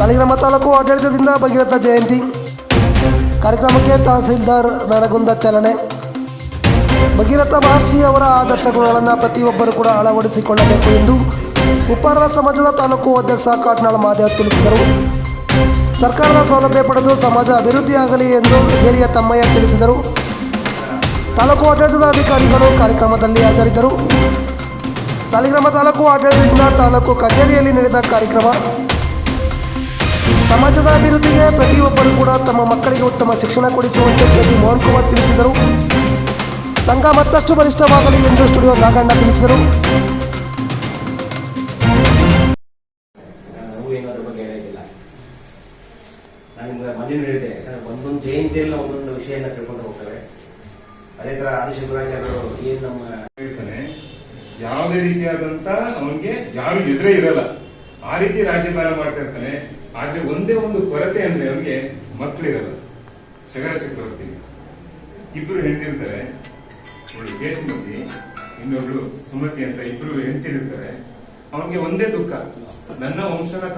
ಸಾಲಿಗ್ರಾಮ ತಾಲೂಕು ಆಡಳಿತದಿಂದ ಭಗೀರಥ ಜಯಂತಿ. ಕಾರ್ಯಕ್ರಮಕ್ಕೆ ತಹಸೀಲ್ದಾರ್ ನರಗುಂದ ಚಲನೆ. ಭಗೀರಥ ಮಹರ್ಷಿ ಅವರ ಆದರ್ಶ ಗುಣಗಳನ್ನು ಪ್ರತಿಯೊಬ್ಬರು ಕೂಡ ಅಳವಡಿಸಿಕೊಳ್ಳಬೇಕು ಎಂದು ಉಪ್ಪಾರ ಸಮಾಜದ ತಾಲೂಕು ಅಧ್ಯಕ್ಷ ಕಾಟ್ನಾಳ ಮಹಾದೇವ್ ತಿಳಿಸಿದರು. ಸರ್ಕಾರದ ಸೌಲಭ್ಯ ಪಡೆದು ಸಮಾಜ ಅಭಿವೃದ್ಧಿಯಾಗಲಿ ಎಂದು ಹಿರಿಯ ತಮ್ಮಯ್ಯ ತಿಳಿಸಿದರು. ತಾಲೂಕು ಆಡಳಿತದ ಅಧಿಕಾರಿಗಳು ಕಾರ್ಯಕ್ರಮದಲ್ಲಿ ಹಾಜರಿದ್ದರು. ಸಾಲಿಗ್ರಾಮ ತಾಲೂಕು ಆಡಳಿತದಿಂದ ತಾಲೂಕು ಕಚೇರಿಯಲ್ಲಿ ನಡೆದ ಕಾರ್ಯಕ್ರಮ ಸಮಾಜದ ಅಭಿವೃದ್ಧಿಗೆ ಪ್ರತಿಯೊಬ್ಬರು ಕೂಡ ತಮ್ಮ ಮಕ್ಕಳಿಗೆ ಉತ್ತಮ ಶಿಕ್ಷಣ ಕೊಡಿಸುವಂತೆ ಕೆ ಟಿ ಮೋಹನ್ ಕುಮಾರ್ ತಿಳಿಸಿದರು. ಸಂಘ ಮತ್ತಷ್ಟು ಬಲಿಷ್ಠವಾಗಲಿ ಎಂದು ಸ್ಟುಡಿಯೋ ನಾಗಣ್ಣ ತಿಳಿಸಿದರು. ಒಂದೊಂದು ಜಯಂತಿಯಲ್ಲಿ ಒಂದೊಂದು ವಿಷಯನ ತಿಳ್ಕೊಂಡು ಹೋಗ್ತಾರೆ ಅದೇ ತರ ಆದಿಶಂಕರಾಚಾರ್ಯರು ಏನ್ ನಮ್ಮ ಹೇಳ್ತಾನೆ ಯಾವುದೇ ರೀತಿಯಾದಂತ ಅವನಿಗೆ ಯಾರು ಎದುರೇ ಇರಲ್ಲ. ಆ ರೀತಿ ರಾಜ್ಯಭಾರ ಮಾಡ್ತಾ ಇರ್ತಾನೆ. ಆದ್ರೆ ಒಂದೇ ಒಂದು ಕೊರತೆ ಅಂದ್ರೆ ಅವ್ರಿಗೆ ಮಕ್ಕಳಿರಲ್ಲ. ಶಗರ ಚಕ್ರವರ್ತಿ. ಇಬ್ರು ಹೆಂಡತಿರ್ತಾರೆ. ಒಬ್ಳು ಕೇಸಿಮತಿ ಇನ್ನೊಬ್ಳು ಸುಮತಿ ಅಂತ ಇಬ್ರು ಹೆಂಡತಿರ್ತಾರೆ. ಅವನಿಗೆ ಒಂದೇ ದುಃಖ. ನನ್ನ ವಂಶನ